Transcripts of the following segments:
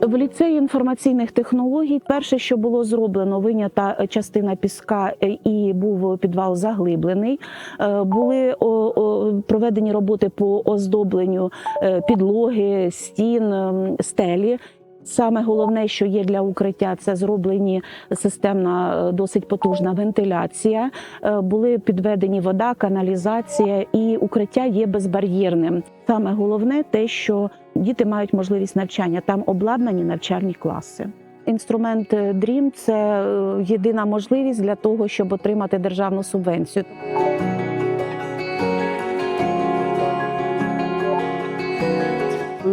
В ліцеї інформаційних технологій перше, що було зроблено, винята частина піска е, і був підвал заглиблений. Е, Були проведені роботи по оздобленню е, підлоги, стін, ем, стелі. Саме головне, що є для укриття, це зроблені системна е, досить потужна вентиляція. Е, Були підведені вода, каналізація, і укриття є безбар'єрним. Саме головне те, що діти мають можливість навчання. Там обладнані навчальні класи. Інструмент DREAM – це е, єдина можливість для того, щоб отримати державну субвенцію.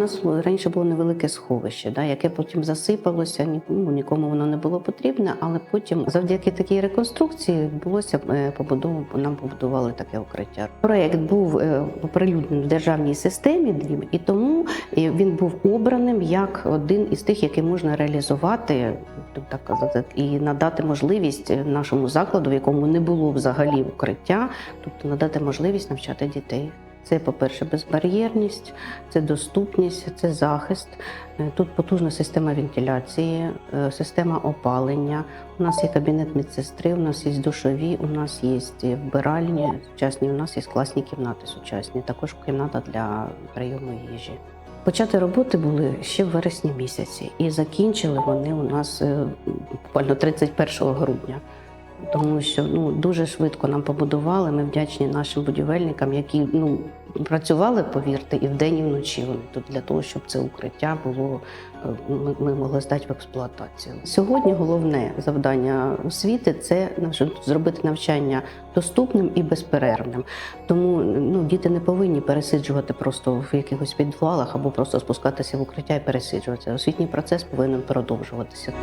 Нас раніше було невелике сховище, да, яке потім засипалося, ні- ну, нікому воно не було потрібне, але потім, завдяки такій реконструкції, відбулося е, побудову, нам побудували таке укриття. Проєкт був е, оприлюднений в державній системі і тому е, він був обраним як один із тих, який можна реалізувати, так казати, і надати можливість нашому закладу, в якому не було взагалі укриття, тобто надати можливість навчати дітей. Це, по-перше, безбар'єрність, це доступність, це захист. Е, Тут потужна система вентиляції, е, система опалення. У нас є кабінет медсестри, у нас є душові, у нас є вбиральні сучасні, у нас є класні кімнати сучасні, також кімната для прийому їжі. Почати роботи були ще в вересні місяці, і закінчили вони у нас е, буквально 31 грудня. Тому що ну дуже швидко нам побудували. Ми вдячні нашим будівельникам, які ну працювали, повірте, і вдень, і вночі вони тут для того, щоб це укриття було е, ми, ми могли здати в експлуатацію. Сьогодні головне завдання освіти це зробити навчання доступним і безперервним. Тому ну діти не повинні пересиджувати просто в якихось підвалах або просто спускатися в укриття і пересиджуватися. Освітній процес повинен продовжуватися.